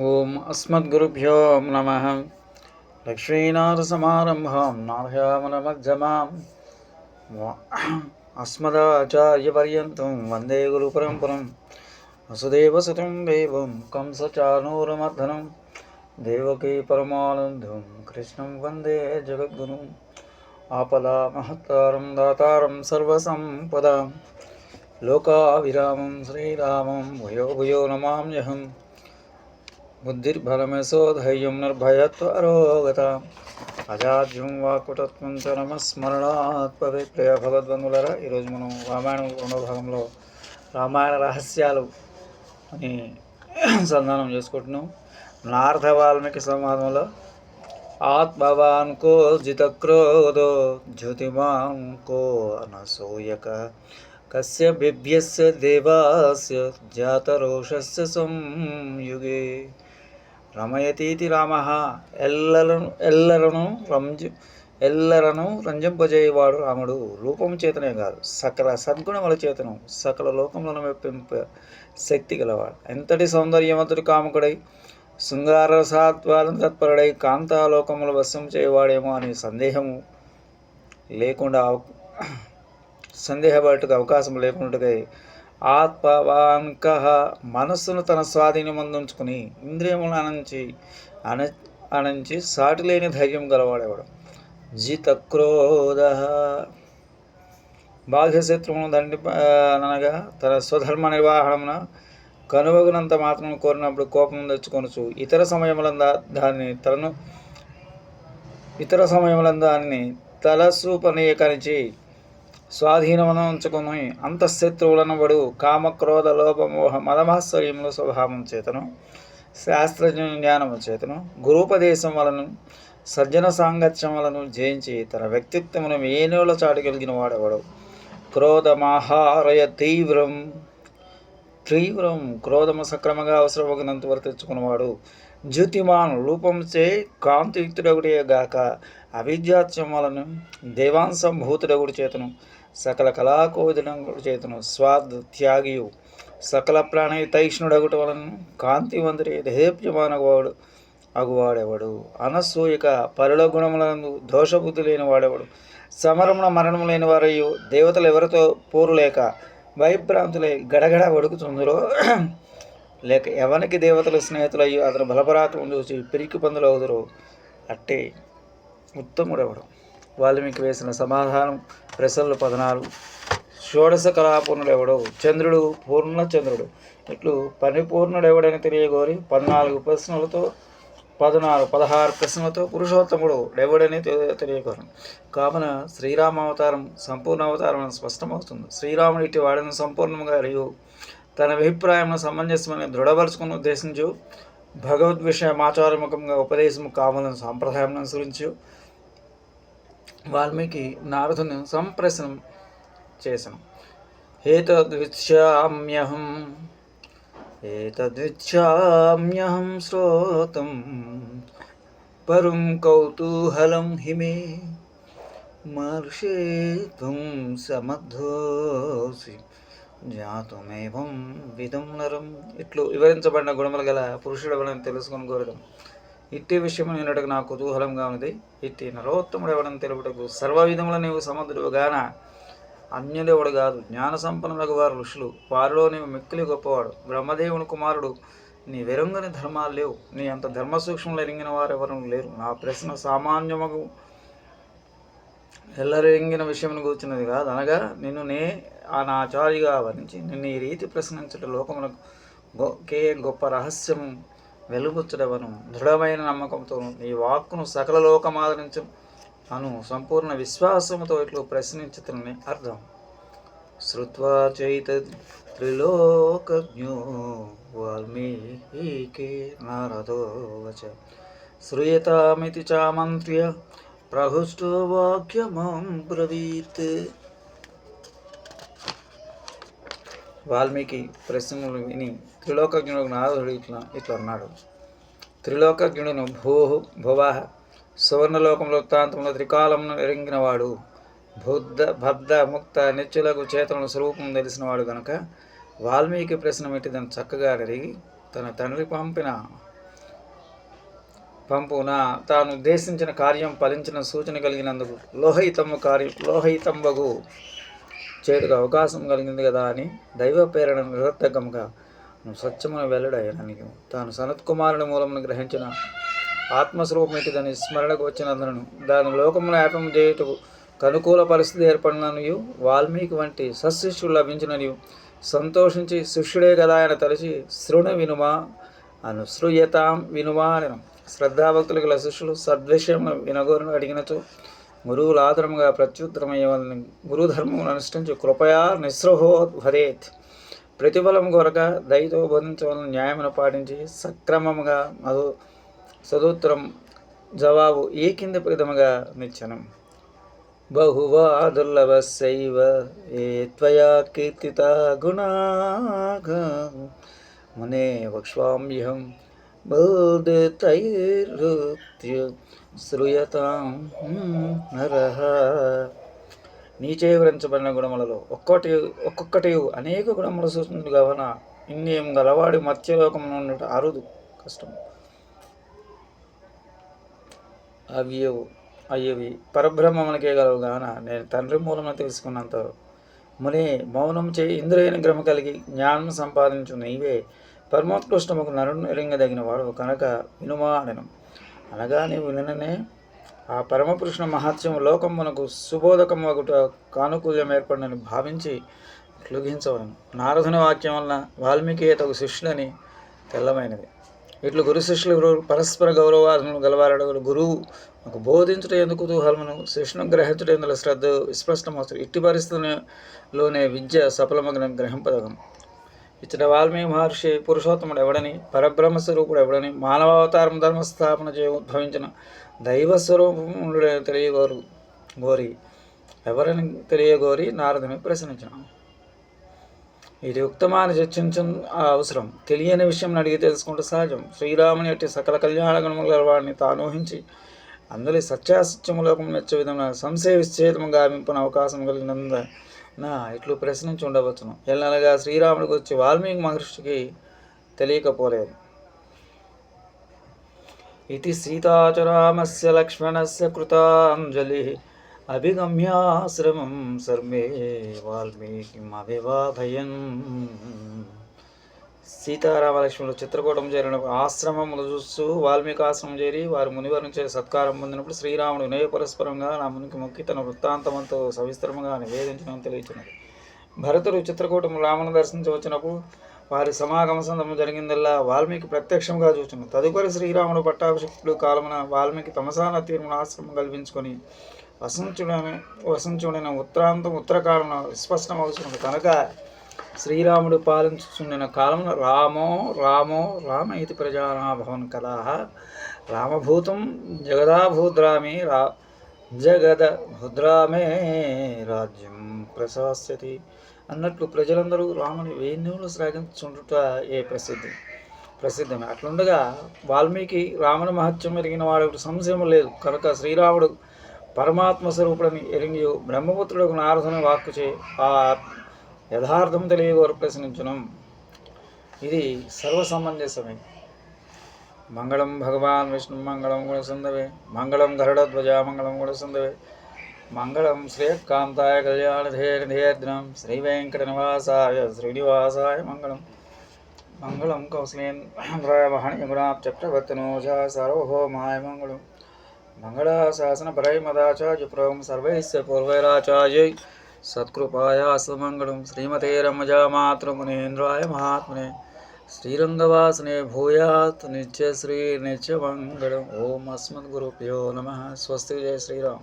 ओम अस्मद्गुरुभ्यो नम। लक्ष्मीनाथसमारम्भां नारयामनमध्यमां अस्मदाचार्यपर्यन्तं वंदे गुरुपरम्परं वसुदेवसुतं देवं कंसचानूरमर्धनं देवकी परमानन्दं कृष्णं वंदे जगद्गुरुम्। आपदामहत्तारं दातारं सर्वसम्पदां लोकाभिरामं श्रीरामं। भयो भयो नमाम्यहम्। నమామ్యహం బుద్ధిర్బలమేశోధైర్యం నిర్భయత్వరోగత అజాద్యం వాకుటత్వం చ నమస్మరణాత్ పవిత్రయ భగవద్బంధులరా ఈరోజు మనం రామాయణం రెండో భాగంలో రామాయణ రహస్యాలు అని సంధానం చేసుకుంటున్నాం. నార్ధ వాల్మీకి సంవాదంలో ఆత్మవాన్ కో జితక్రోధో జ్యోతిమాన్ కో అనసూయక కస్య బిభ్యస్య దేవాస్య జాతరోషస్య సంయుగే। రమయతీతి రామ. ఎల్లలను ఎల్లరను రంజ ఎల్లరను రంజింపజేయవాడు రాముడు. రూపం చేతనే కాదు సకల సద్గుణముల చేతను సకల లోకములను మెప్పింప శక్తి గలవాడు. ఎంతటి సౌందర్యవంతుడు కాముకుడై శృంగారసాత్వాదం తత్పరుడై కాంతాలోకములు వశం చేయవాడేమో అని సందేహము లేకుండా సందేహపడటకు అవకాశం లేకుండా ఆత్మవాన్క మనస్సును తన స్వాధీనం అందించుకుని ఇంద్రియములను అనంచి అన అనంచి సాటి లేని ధైర్యం గలవాడేవాడు? జితక్రోధ. బాహ్యశత్రువును దండి అనగా తన స్వధర్మ నిర్వహణమున కనువగునంత మాత్రం కోరినప్పుడు కోపం తెచ్చుకొనచ్చు ఇతర సమయములంద దాన్ని తలను ఇతర సమయములంద దాన్ని తలసూపనీయకరించి స్వాధీనమును ఉంచుకుని వడు కామక్రోధ లోపమోహ మదమాశ్చర్యముల స్వభావం చేతను శాస్త్రజ్ఞ జ్ఞానము చేతను గురూపదేశం వలను సజ్జన సాంగత్యం వలను జయించి తన వ్యక్తిత్వమును ఏనుల చాటుగలిగిన వాడెవడు? క్రోధమాహారయ తీవ్రం. తీవ్రం క్రోధము సక్రమంగా అవసరమగినంత వర్తించుకున్నవాడు తెచ్చుకున్నవాడు జ్యోతిమాన్ రూపంచే కాంతియుక్తుడగుడే గాక అవిద్యాత్యం వలను దేవాంశంభూతుడగుడి చేతను సకల కళాకోవిదుడు చేతను స్వార్థ త్యాగియు సకల ప్రాణయుతైష్ణుడగుట వలన కాంతివంతుడి దేహప్యమానవాడు అగువాడెవడు? అనసూయక పరుల గుణములందు దోషబుద్ధి లేని వాడెవడు సమరమున మరణము లేని వారయ్యు దేవతలు ఎవరితో పోరు లేక భయభ్రాంతులై గడగడ వడుకుతుందరో? లేక ఎవరికి దేవతలు స్నేహితులయ్యో అతను బలపరాక్రమం చూసి పిరికి పందులు అవుదురు అట్టే ఉత్తముడెవడు? వాల్మీకి వేసిన సమాధానం ప్రశ్నలు పదనాలుగు. షోడశ కళాపూర్ణుడు ఎవడు చంద్రుడు పూర్ణ చంద్రుడు. ఇట్లు పరిపూర్ణుడు ఎవడని తెలియగోరి పద్నాలుగు ప్రశ్నలతో పదనాలు పదహారు ప్రశ్నలతో పురుషోత్తముడు ఎవడని తెలియకోరు కావున శ్రీరామ అవతారం సంపూర్ణ అవతారం స్పష్టమవుతుంది. శ్రీరాముడు ఇటు వాడిని సంపూర్ణంగా అడిగి తన అభిప్రాయం సమంజసమని దృఢపరుచుకుని ఉద్దేశించు. భగవద్ విషయమాచారముఖంగా ఉపదేశము కావాలని సాంప్రదాయం అనుసరించు. వాల్మీకి నారదుని సంప్రసనం చేశాను ఏతద్విచ్చామ్యహం ఏతద్విచ్చామ్యహం శ్రోతం పరం కౌతూహలం హిమే మర్షేత్వం సమర్థోసి జాతుమేవం విధం నరం. ఇట్లు వివరించబడిన గుణములు గల పురుషుడెవడని తెలుసుకొని కోరడం ఇట్టి విషయం నిన్నటకు నాకు కుతూహలంగా ఉన్నది. ఇట్టి నరోత్తముడు ఎవడని తెలుపుటకు సర్వ విధముల నీవు సముద్రుడు గాన అన్యుడెవడు కాదు. జ్ఞాన సంపన్నులకు వారు ఋషులు. వారిలో నీవు మిక్కిలి గొప్పవాడు. బ్రహ్మదేవుని కుమారుడు. నీ వెరంగని ధర్మాలు లేవు. నీ అంత ధర్మ సూక్ష్మలు ఎరిగిన వారు ఎవరు లేరు. నా ప్రశ్న సామాన్యముకు ఎల్లరెంగిన విషయం కూర్చున్నది కాదు. అనగా నిన్ను నే ఆ నా వర్ణించి నిన్ను ఈ రీతి ప్రశ్నించట లోకములకు గొ కే గొప్ప రహస్యం వెలుగుచ్చడవను దృఢమైన నమ్మకంతో నీ వాక్కును సకల లోకమాదరించు. అను సంపూర్ణ విశ్వాసముతో ఇట్లు ప్రశ్నించుతున్న అర్థం. శ్రుత్వా చైత త్రిలోకజ్ఞో వాల్మీకి నారదో వచ. శ్రూయతామితి చామంత్ర్య ప్రహుష్టో వాక్యమం బ్రవీత్. వాల్మీకి ప్రశ్నలు విని త్రిలోకజ్ఞుడు నారదుడు ఇట్లా ఇట్లా అన్నాడు. త్రిలోకజ్ఞుడును భూ భువహ సువర్ణలోకంలో ప్రాంతంలో త్రికాలంలో ఎరింగినవాడు బుద్ధ బద్ధ ముక్త నిత్యులకు చేతలను స్వరూపం తెలిసినవాడు గనుక వాల్మీకి ప్రశ్న పెట్టి చక్కగా అడిగి తన తండ్రి పంపిన పంపున తాను ఉద్దేశించిన కార్యం ఫలించిన సూచన కలిగినందుకు లోహయితమ్మ కార్యం లోహయితంబగు చేతుకు అవకాశం కలిగింది కదా అని దైవ ప్రేరణ నిరర్థకంగా స్వచ్ఛమున వెల్లడయ్యడానికి తాను సనత్కుమారుని మూలమును గ్రహించిన ఆత్మస్వరూపమిటిదని స్మరణకు వచ్చినందును దాని లోకమును యాపం చేయుటకు కనుకూల పరిస్థితి ఏర్పడిననియు వాల్మీకి వంటి సశిష్యుడు లభించిననియు సంతోషించి శిష్యుడే కదా ఆయన తలచి శృణ వినుమా అనుసృయతాం వినుమా అని శ్రద్ధాభక్తులు గల శిష్యులు సద్విషయం వినగోరును అడిగినచో గురువుల ఆదరముగా ప్రత్యుత్తరమయ్యేవాళ్ళని గురుధర్మమును అనుష్ఠించి కృపయా నిస్సృహో భరేత్ ప్రతిఫలం కొరక దయతో బోధించవలన న్యాయమును పాటించి సక్రమముగా మధు సదూత్తరం జవాబు ఈ కింది ప్రథమగా నిచ్చనం. బహువా దుర్లభస్యైవ ఏ త్వయా కీర్తిత గుణాగ మునే వక్ష్వామ్యహం బౌద్ధతైరుత్య శ్రూయతాం నరహ నీచే వివరించబడిన గుణములలో ఒక్కటి ఒక్కొక్కటి అనేక గుణముల సూచనలు గవన. ఇన్నేం గలవాడి మత్స్యలోకమును ఉండట అరుదు కష్టం. అవ్యవు అయ్యవి పరబ్రహ్మమునకే గలవు గాన నేను తండ్రి మూలమున తెలుసుకున్నంత ముని మౌనం చే ఇంద్రియ నిగ్రహం కలిగి జ్ఞానం సంపాదించు నీవే పరమోత్కృష్టముకు నరుణ్ణి ఎరింగదగిన వాడు కనుక వినుమా అనను. అనగా నీవు విననే ఆ పరమపురుషుని మహత్యం లోకమునకు సుబోధకమగుట కానుకూల్యం ఏర్పడినని భావించి క్లుగించవలను నారదుని వాక్యం వలన వాల్మీకి తగు శిష్యులని తెల్లమైనది. ఇట్లు గురు శిష్యులు పరస్పర గౌరవాదములు గలవారడు గురువు ఒక బోధించుట ఎందుకు కుతూహలమును? శిష్యును గ్రహించుట ఎందుల శ్రద్ధ? విస్పష్టమవుతుంది ఇట్టి పరిస్థితులలోనే విద్య సఫలమగ్నం గ్రహింపదగం. ఇచ్చిన వాల్మీకి మహర్షి పురుషోత్తముడు ఎవడని పరబ్రహ్మ స్వరూపుడు ఎవడని మానవావతారం ధర్మస్థాపన చే ఉద్భవించిన దైవస్వరూపముడు తెలియగోరు గోరి. ఎవరని తెలియగోరి నారదుని ప్రశ్నించిన. ఇది ఉక్తమాన్ని చర్చించ అవసరం. తెలియని విషయం అడిగి తెలుసుకుంటే సహజం. శ్రీరాముని యొక్క సకల కళ్యాణ గుణముల వాడిని తానోహించి అందులో సత్యాసత్యములకు మెచ్చ విధంగా సంశయ విచ్ఛేదము గావింపున అవకాశం కలిగినందు నా ఇట్లు ప్రశ్నించి ఉండవచ్చును ఎల్లనగా శ్రీరాముడికి వచ్చి వాల్మీకి మహర్షికి తెలియకపోలేదు. ఇది సీతాచరామస్య లక్ష్మణస్య కృతాంజలి అభిగమ్యాశ్రమం సర్వే వాల్మీకిం అభివాభయన్ సీతారామ లక్ష్మణులు చిత్రకూటం చేరిన ఆశ్రమములు చూస్తూ వాల్మీకి ఆశ్రమం చేరి వారి మునివారి నుంచి సత్కారం పొందినప్పుడు శ్రీరాముడు వినయ పరస్పరంగా నా మునికి మొక్కి తన వృత్తాంతమంతో సవిస్తరముగా నివేదించడం తెలియచున్నది. భరతుడు చిత్రకూటం రామును దర్శించి వచ్చినప్పుడు వారి సమాగమ సందర్భం జరిగిందల్లా వాల్మీకి ప్రత్యక్షంగా చూచును. తదుపరి శ్రీరాముడు పట్టాభిషిక్తుడు కాలమున వాల్మీకి తమసాన తీర్మున ఆశ్రమం కల్పించుకొని వసంచుడని వసంచుడైన ఉత్తరాంతం స్పష్టం విస్పష్టమవుతున్నది కనుక శ్రీరాముడు పాలించుచుండిన కాలం రామో రామో రామ ఇది ప్రజానాభవన్ కదా రామభూతం జగదాభూద్రామే రా జగద భద్రామే రాజ్యం ప్రశాస్యతి. అన్నట్లు ప్రజలందరూ రాముని వేణువులు శ్లాఘించుండుట ఏ ప్రసిద్ధి? ప్రసిద్ధమే. అట్లుండగా వాల్మీకి రాముని మహత్యం ఎరిగిన వాడు సంశయం లేదు. కనుక శ్రీరాముడు పరమాత్మ స్వరూపుడని ఎరిగి బ్రహ్మపుత్రుడు నారదుని వాక్కుచే ఆ యథార్థం తెలియగోరు ప్రశ్నించును. ఇది సర్వసమంజసమే. మంగళం భగవాన్ విష్ణు మంగళం గుణసందవే మంగళం గరుడధ్వజ మంగళం గుణసందవే మంగళం శ్రేయకాంతాయ కళ్యాణధేర్ధేర్ద్రం శ్రీ వెంకట నివాసాయ శ్రీనివాసాయ మంగళం మంగళం కౌశలేంద్రాయ మహణియగుణాప్ సార్వభౌమాయ మంగళం. మంగళాశాసన పరై మదాచార్య ప్రోం సర్వైస్య పూర్వైరాచార్య सत्कृपायासमङ्गलं श्रीमते महात्मने श्रीरङ्गवासने भूयात् नित्यश्रीनित्यमङ्गलम् ॐ अस्मद्गुरुभ्यो नमः। स्वस्ति जय श्रीराम।